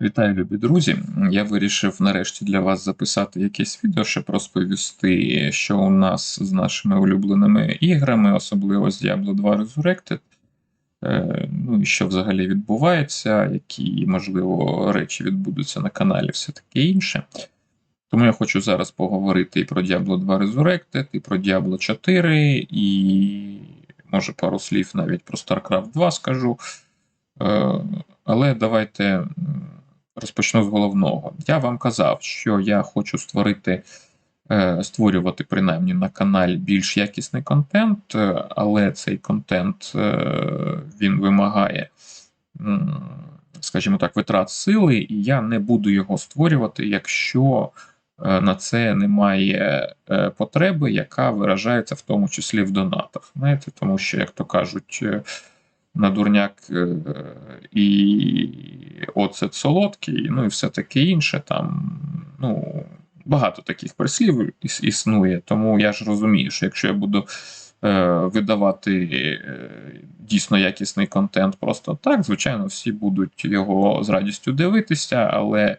Вітаю, любі друзі! Я вирішив нарешті для вас записати якесь відео, щоб розповісти, що у нас з нашими улюбленими іграми, особливо з Diablo 2 Resurrected. Е, Ну і що взагалі відбувається, які, можливо, речі відбудуться на каналі, все таке інше. Тому я хочу зараз поговорити і про Diablo 2 Resurrected, і про Diablo 4, і може пару слів навіть про StarCraft 2 скажу. Е, Але давайте розпочну з головного. Я вам казав, що я хочу створити, е, створювати принаймні на каналі більш якісний контент, е, але цей контент е, він вимагає, скажімо так, витрат сили, і я не буду його створювати, якщо на це немає потреби, яка виражається в тому числі в донатах. Знаєте, тому що, як то кажуть, на дурняк е, і оцет солодкий, ну і все таке інше. Там, ну, багато таких прислів існує, тому я ж розумію, що якщо я буду е, видавати е, дійсно якісний контент просто так, звичайно, всі будуть його з радістю дивитися, але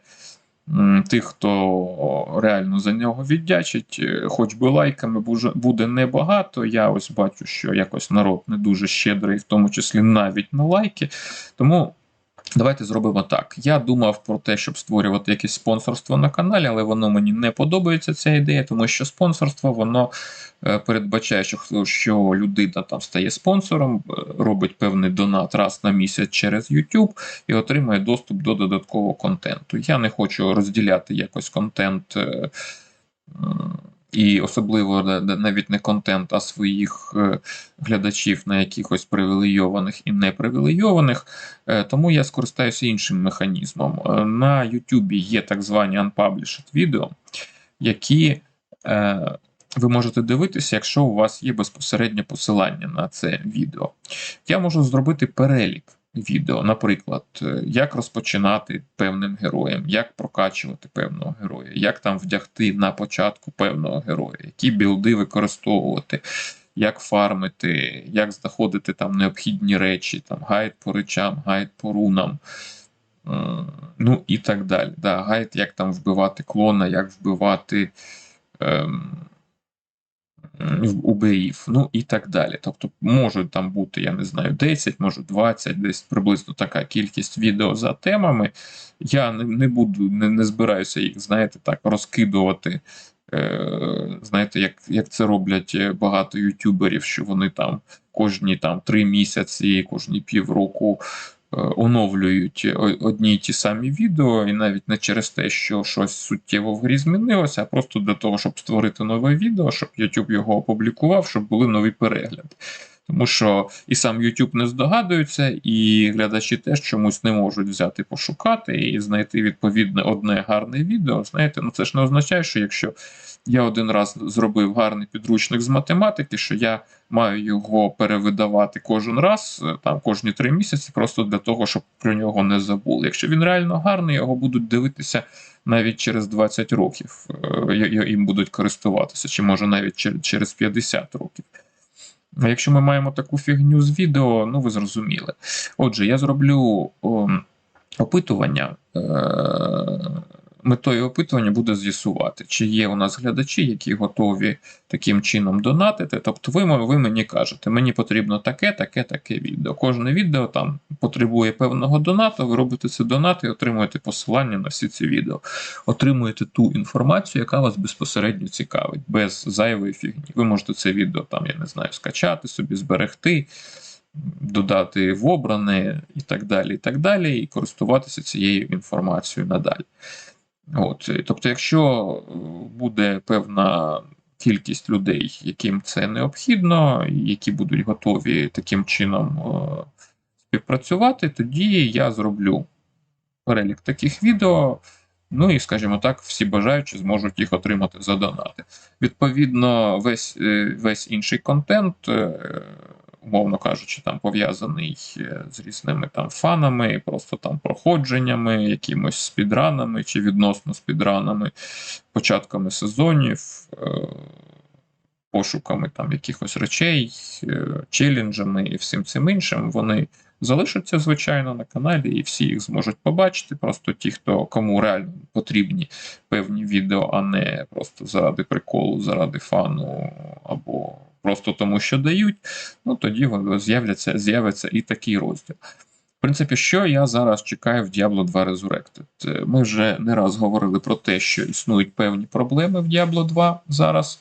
тих, хто реально за нього віддячить, е, хоч би лайками буде небагато. Я ось бачу, що якось народ не дуже щедрий, в тому числі навіть на лайки. Тому давайте зробимо так. Я думав про те, щоб створювати якесь спонсорство на каналі, але воно мені не подобається ця ідея, тому що спонсорство воно е, передбачає, що, людина там стає спонсором, е, робить певний донат раз на місяць через YouTube і отримує доступ до додаткового контенту. Я не хочу розділяти якось контент. Е, І особливо на- навіть не контент, а своїх е, глядачів на якихось привілейованих і непривілейованих. Е, Тому я скористаюся іншим механізмом. Е, На YouTube є так звані unpublished відео, які е, ви можете дивитися, якщо у вас є безпосереднє посилання на це відео. Я можу зробити перелік відео, наприклад, е, як розпочинати певним героєм, як прокачувати певного героя, як там вдягти на початку певного героя, які білди використовувати. Як фармити, як знаходити там необхідні речі, там гайд по речам, гайд по рунам, ну і так далі. Да, гайд, як там вбивати клона, як вбивати ем, м, ну і так далі. Тобто можуть там бути, я не знаю, 10, може 20, десь приблизно така кількість відео за темами. Я не, не буду, не, не збираюся їх, знаєте, так розкидувати. Е, знаєте, як, як це роблять е, багато ютуберів, що вони там кожні там три місяці, кожні півроку оновлюють одні й ті самі відео, і навіть не через те, що щось суттєво в грі змінилося, а просто для того, щоб створити нове відео, щоб YouTube його опублікував, щоб були нові перегляди. Тому що і сам YouTube не здогадується, і глядачі теж чомусь не можуть взяти пошукати і знайти відповідне одне гарне відео. Знаєте, ну це ж не означає, що якщо я один раз зробив гарний підручник з математики, що я маю його перевидавати кожен раз, е, там кожні три місяці, просто для того, щоб про нього не забули. Якщо він реально гарний, його будуть дивитися навіть через 20 років, е, їм будуть користуватися, чи може навіть через 50 років. А якщо ми маємо таку фігню з відео, ну ви зрозуміли. Отже, я зроблю о, опитування. Метою опитування буде з'ясувати, чи є у нас глядачі, які готові таким чином донатити. Тобто, ви, ви мені кажете, мені потрібно таке, таке, таке відео. Кожне відео там потребує певного донату. Ви робите це донат і отримуєте посилання на всі ці відео. Отримуєте ту інформацію, яка вас безпосередньо цікавить, без зайвої фігні. Ви можете це відео там, я не знаю, скачати собі, зберегти. Додати в обране і так далі, і так далі, і користуватися цією інформацією надалі. От, е, тобто, якщо е, буде певна кількість людей, яким це необхідно, які будуть готові таким чином е, співпрацювати, тоді я зроблю перелік таких відео. Ну і, скажімо так, всі бажаючі зможуть їх отримати за донати. Відповідно, весь, весь інший контент, умовно кажучи, там пов'язаний е, з різними там фанами, просто там проходженнями, якимось спідранами чи відносно спідранами, початками сезонів, е, пошуками там якихось речей, е, челенджами і всім цим іншим, вони залишаться, звичайно, на каналі, і всі їх зможуть побачити. Просто ті, хто кому реально потрібні певні відео, а не просто заради приколу, заради фану або просто тому, що дають, ну тоді з'являться, з'явиться і такий розділ. В принципі, що я зараз чекаю в Diablo 2 Resurrected? Е, Ми вже не раз говорили про те, що існують певні проблеми в Diablo 2 зараз.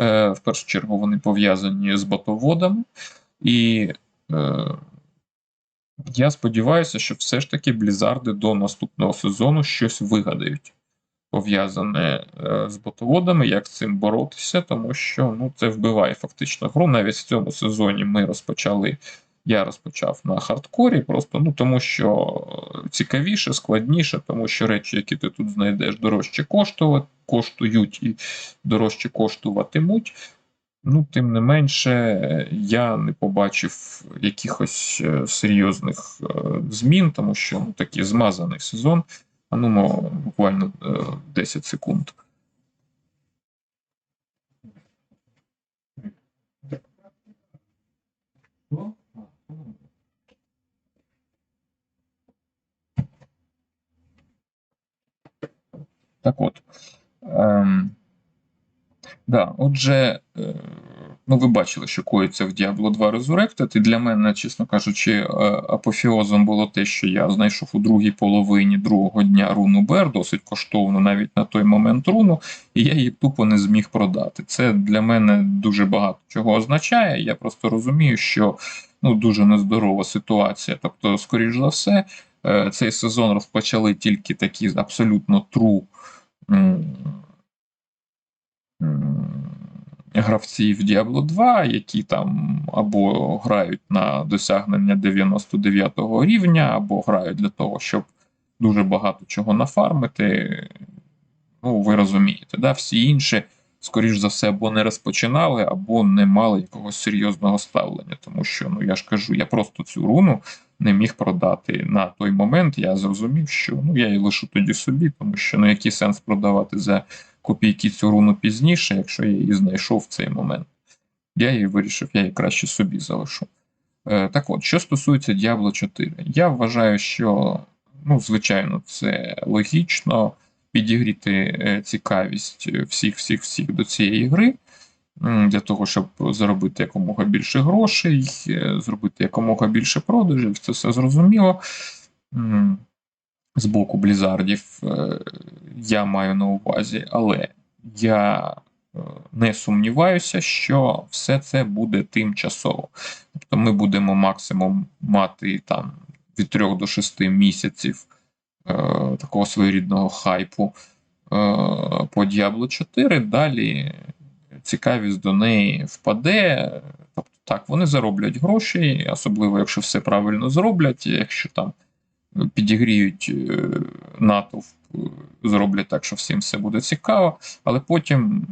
Е, В першу чергу вони пов'язані з ботоводами. І е, я сподіваюся, що все ж таки Блізарди до наступного сезону щось вигадають, пов'язане е, з ботоводами, як з цим боротися, тому що ну, це вбиває фактично гру. Навіть в цьому сезоні ми розпочали. Я розпочав на хардкорі, просто ну тому що цікавіше, складніше, тому що речі, які ти тут знайдеш, дорожче коштувати, коштують і дорожче коштуватимуть. Ну, тим не менше, я не побачив якихось е, серйозних е, змін, тому що ну, такий змазаний сезон. А ну, мо, буквально е, 10 секунд. Так от. Ем, да, отже, е, ну ви бачили, що коїться в Diablo 2 Resurrected, і для мене, чесно кажучи, е, апофеозом було те, що я знайшов у другій половині другого дня руну Бер, досить коштовну навіть на той момент руну, і я її тупо не зміг продати. Це для мене дуже багато чого означає. Я просто розумію, що ну, дуже нездорова ситуація. Тобто, скоріш за все, е, цей сезон розпочали тільки такі абсолютно true м, м, гравці в Diablo 2, які там або грають на досягнення 99-го рівня, або грають для того, щоб дуже багато чого нафармити. Ну, ви розумієте, да? всі інші, скоріш за все, або не розпочинали, або не мали якогось серйозного ставлення. Тому що, ну я ж кажу, я просто цю руну не міг продати на той момент. Я зрозумів, що ну я її лишу тоді собі, тому що ну який сенс продавати за копійки цю руну пізніше, якщо я її знайшов в цей момент. Я її вирішив, я її краще собі залишу. Е, так от, що стосується Diablo 4, я вважаю, що, ну, звичайно, це логічно підігріти е, цікавість всіх-всіх-всіх до цієї гри, для того, щоб заробити якомога більше грошей, е, зробити якомога більше продажів, це все зрозуміло. З боку Блізардів е, я маю на увазі, але я е, не сумніваюся, що все це буде тимчасово. Тобто ми будемо максимум мати там від 3 до 6 місяців е, такого своєрідного хайпу по Diablo 4. Далі цікавість до неї впаде. Тобто, так, вони зароблять гроші, особливо якщо все правильно зроблять, якщо там підігріють е, натовп, е, зроблять так, що всім все буде цікаво, але потім.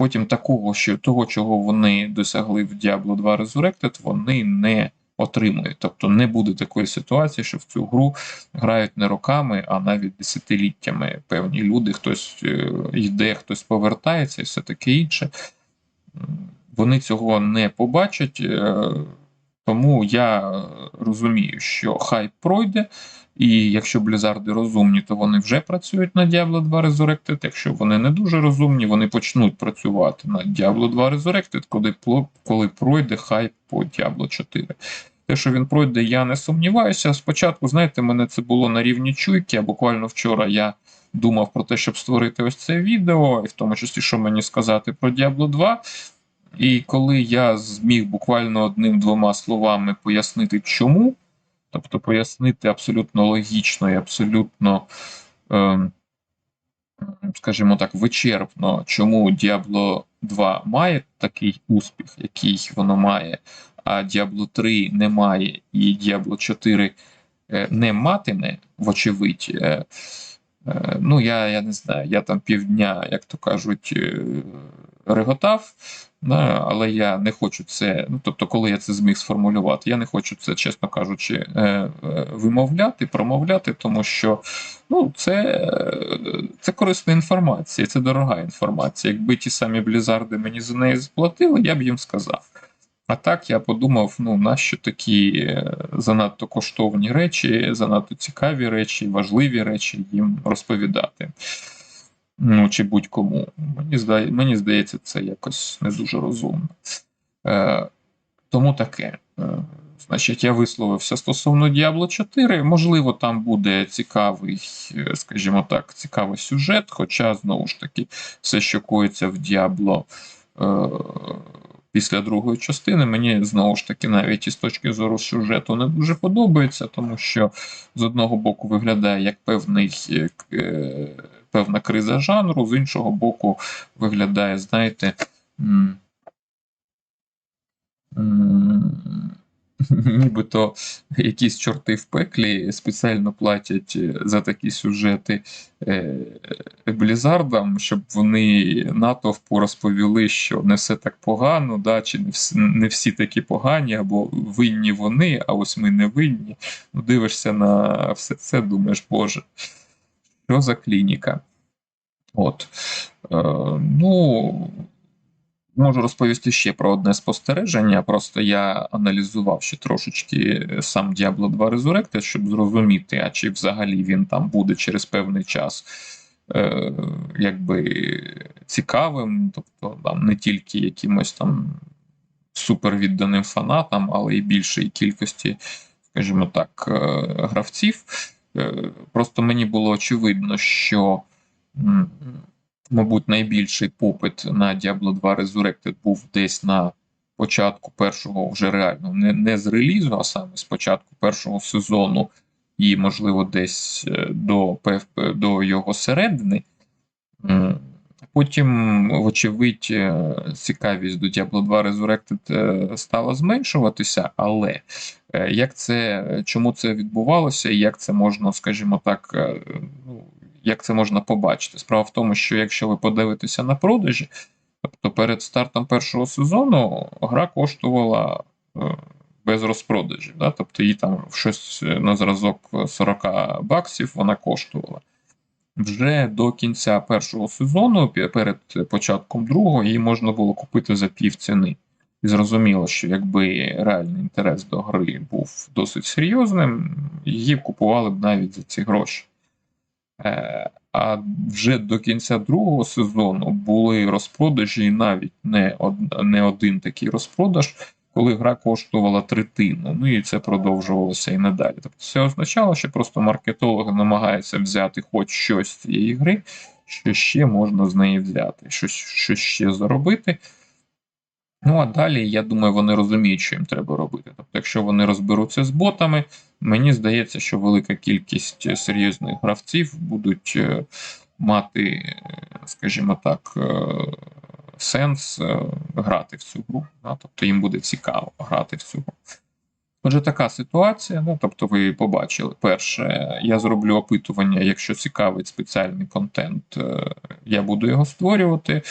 Потім такого, що того, чого вони досягли в Diablo 2 Resurrected, вони не отримують. Тобто не буде такої ситуації, що в цю гру грають не роками, а навіть десятиліттями. Певні люди, хтось е, йде, хтось повертається і все таке інше. Вони цього не побачать. Е, Тому я розумію, що хайп пройде, і якщо Блізарди розумні, то вони вже працюють на Diablo 2 Resurrected. Якщо вони не дуже розумні, вони почнуть працювати на Diablo 2 Resurrected, коли, коли пройде хайп по Diablo 4. Те, що він пройде, я не сумніваюся. Спочатку, знаєте, мене це було на рівні чуйки, а буквально вчора я думав про те, щоб створити ось це відео, і в тому числі, що мені сказати про Diablo 2. І коли я зміг буквально одним-двома словами пояснити, чому, тобто пояснити абсолютно логічно і абсолютно, ем, скажімо так, вичерпно, чому Diablo 2 має такий успіх, який воно має, а Diablo 3 не має, і Diablo 4 е, не матиме, вочевидь. е, е, Ну, я, я не знаю, я там півдня, як то кажуть, реготав, але я не хочу це. Ну, тобто, коли я це зміг сформулювати, я не хочу це, чесно кажучи, е, е, вимовляти, промовляти, тому що ну, це, це корисна інформація, це дорога інформація. Якби ті самі Блізарди мені за неї заплатили, я б їм сказав. А так я подумав, ну нащо такі е, занадто коштовні речі, занадто цікаві речі, важливі речі їм розповідати. Ну, чи будь-кому. Мені здає, мені здається, це якось не дуже розумно. Е, тому таке. Е, Значить, я висловився стосовно Diablo 4. Можливо, там буде цікавий, е, скажімо так, цікавий сюжет, хоча, знову ж таки, все, що коїться в Diablo е, після другої частини, мені знову ж таки, навіть із точки зору сюжету, не дуже подобається, тому що з одного боку виглядає як певний, е, певна криза жанру, з іншого боку, виглядає, знаєте. м, м, Нібито якісь чорти в пеклі спеціально платять е, за такі сюжети е, Блізардам, щоб вони натовпу розповіли, що не все так погано, да, чи не всі, не всі такі погані, або винні вони, а ось ми не винні. Ну, дивишся на все це, думаєш, Боже, що за клініка? От. Е, ну, можу розповісти ще про одне спостереження. Просто я аналізував ще трошечки сам Diablo 2 Resurrected, щоб зрозуміти, а чи взагалі він там буде через певний час е, якби цікавим, тобто там не тільки якимось там супервідданим фанатам, але й більшої кількості, скажімо так, е, гравців. Е, Просто мені було очевидно, що. Мабуть, найбільший попит на Diablo 2 Resurrected був десь на початку першого вже реально, не, не з релізу, а саме з початку першого сезону, і, можливо, десь е, до, до його середини. Потім, вочевидь, е, цікавість до Diablo 2 Resurrected е, стала зменшуватися, але як це, чому це відбувалося, і як це можна, скажімо так, як це можна побачити? Справа в тому, що якщо ви подивитеся на продажі, тобто перед стартом першого сезону гра коштувала е, без розпродажів, да? тобто її там щось на зразок 40 баксів вона коштувала. Вже до кінця першого сезону, перед початком другого, її можна було купити за пів ціни. І зрозуміло, що якби реальний інтерес до гри був досить серйозним, її купували б навіть за ці гроші. Е, А вже до кінця другого сезону були розпродажі, і навіть не, од, не один такий розпродаж, коли гра коштувала третину. Ну і це продовжувалося і надалі. Тобто це означало, що просто маркетологи намагаються взяти хоч щось з цієї гри, що ще можна з неї взяти, щось, щось ще заробити. Ну а далі, я думаю, вони розуміють, що їм треба робити. Тобто, якщо вони розберуться з ботами, мені здається, що велика кількість серйозних гравців будуть е, мати, е, скажімо так, е, сенс е, грати в цю гру. Тобто їм буде цікаво грати в цю гру. Отже, така ситуація. Ну, тобто, ви побачили, перше, я зроблю опитування, якщо цікавить спеціальний контент, е, я буду його створювати.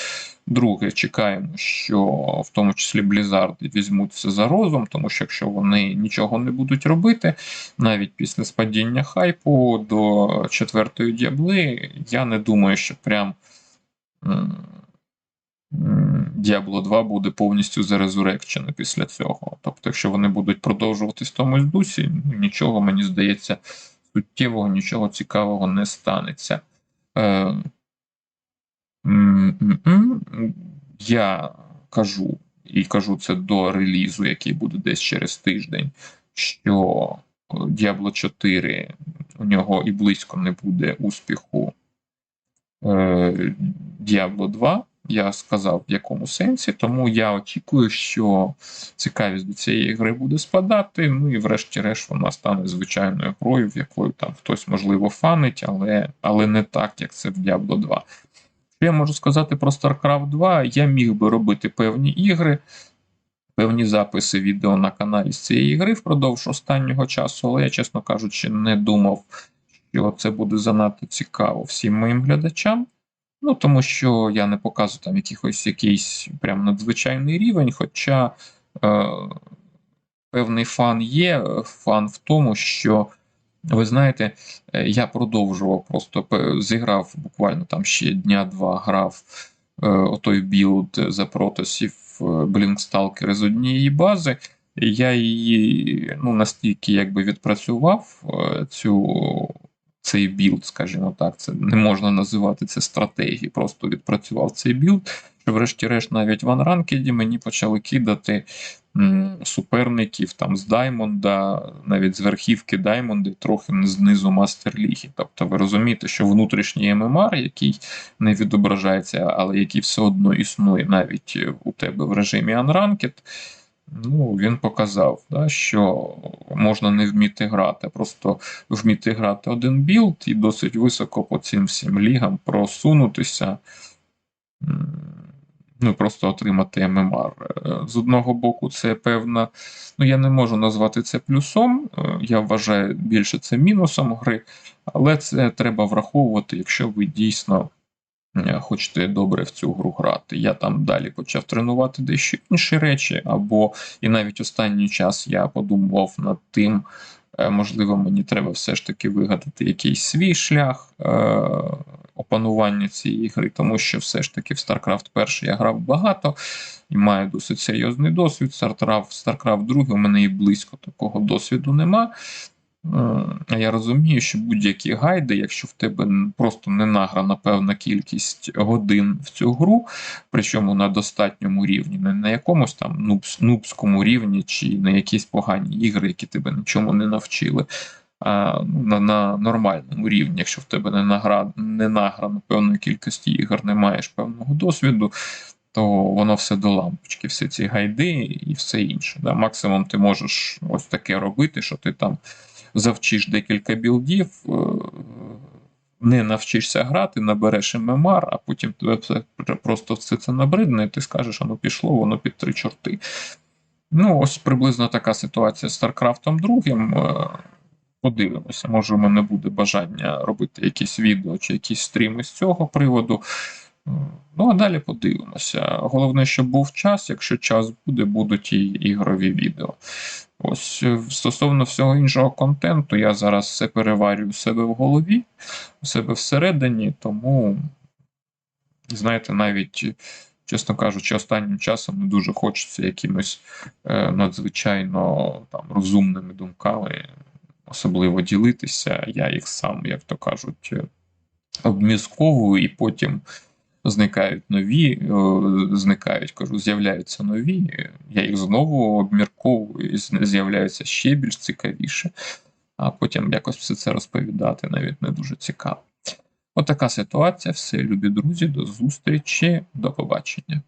Друге, чекаємо, що в тому числі Blizzard візьмуться за розум, тому що якщо вони нічого не будуть робити, навіть після спадіння хайпу до четвертої діабли, я не думаю, що прям. Diablo 2 буде повністю зарезурекчено після цього. Тобто, якщо вони будуть продовжуватись в тому дусі, нічого, мені здається, суттєвого, нічого цікавого не станеться. Е. Я кажу, і кажу це до релізу, який буде десь через тиждень, що Diablo 4 у нього і близько не буде успіху е, Diablo 2. Я сказав в якому сенсі, тому я очікую, що цікавість до цієї гри буде спадати. Ну і врешті-решт вона стане звичайною грою, в якою там хтось можливо фанить, але, але не так, як це в Diablo 2. Що я можу сказати про StarCraft 2? Я міг би робити певні ігри, певні записи відео на каналі з цієї гри впродовж останнього часу, але я, чесно кажучи, не думав, що це буде занадто цікаво всім моїм глядачам. Ну, тому що я не показую там якихось якийсь прям надзвичайний рівень, хоча е, певний фан є. Фан в тому, що ви знаєте, е, я продовжував просто зіграв буквально там ще дня-два, грав е, отой білд за протосів Блінксталкери з однієї бази. Я її ну, настільки якби відпрацював е, цю, цей білд, скажімо так, це не можна називати це стратегією, просто відпрацював цей білд, що врешті-решт навіть в анранкеді мені почали кидати суперників там з Даймонда, навіть з верхівки Даймонда, трохи знизу Мастер-ліги. Тобто ви розумієте, що внутрішній ММР, який не відображається, але який все одно існує навіть у тебе в режимі Unranked, ну, він показав, да, що можна не вміти грати, просто вміти грати один білд і досить високо по цим всім лігам просунутися. Ну, просто отримати ММР. Е, З одного боку, це певна. Ну, я не можу назвати це плюсом. е, Я вважаю більше це мінусом гри, але це треба враховувати, якщо ви дійсно хочете добре в цю гру грати. Я там далі почав тренувати дещо інші речі, або і навіть останній час я подумував над тим, е, можливо, мені треба все ж таки вигадати якийсь свій шлях е, опанування цієї гри, тому що все ж таки в StarCraft 1 я грав багато і маю досить серйозний досвід. StarCraft, StarCraft 2 у мене і близько такого досвіду нема. Я розумію, що будь-які гайди, якщо в тебе просто не награна певна кількість годин в цю гру, причому на достатньому рівні, не на якомусь там нубс, нубському рівні чи на якісь погані ігри, які тебе нічому не навчили, а ну, на, на нормальному рівні, якщо в тебе не, награ, не награно певної кількості ігор, не маєш певного досвіду, то воно все до лампочки, всі ці гайди і все інше. Да? Максимум ти можеш ось таке робити, що ти там завчиш декілька білдів, е, не навчишся грати, набереш ММР, а потім тебе просто все це набридне, і ти скажеш, ну пішло, воно під три чорти. Ну, ось приблизно така ситуація з StarCraft 2. Подивимося, може, у мене буде бажання робити якісь відео чи якісь стріми з цього приводу. Е, Ну, а далі подивимося. Головне, щоб був час. Якщо час буде, будуть і ігрові відео. Ось е, стосовно всього іншого контенту, я зараз все переварюю у себе в голові, у себе всередині, тому, знаєте, навіть, чесно кажучи, останнім часом не дуже хочеться якимось е, надзвичайно там, розумними думками, особливо ділитися. Я їх сам, як то кажуть, обмізковую і потім. Зникають нові, е, зникають, кажу, з'являються нові. Я їх знову обмірковую, і з'являються ще більш цікавіше, а потім якось все це розповідати навіть не дуже цікаво. Отака ситуація. Все, любі друзі, до зустрічі, до побачення.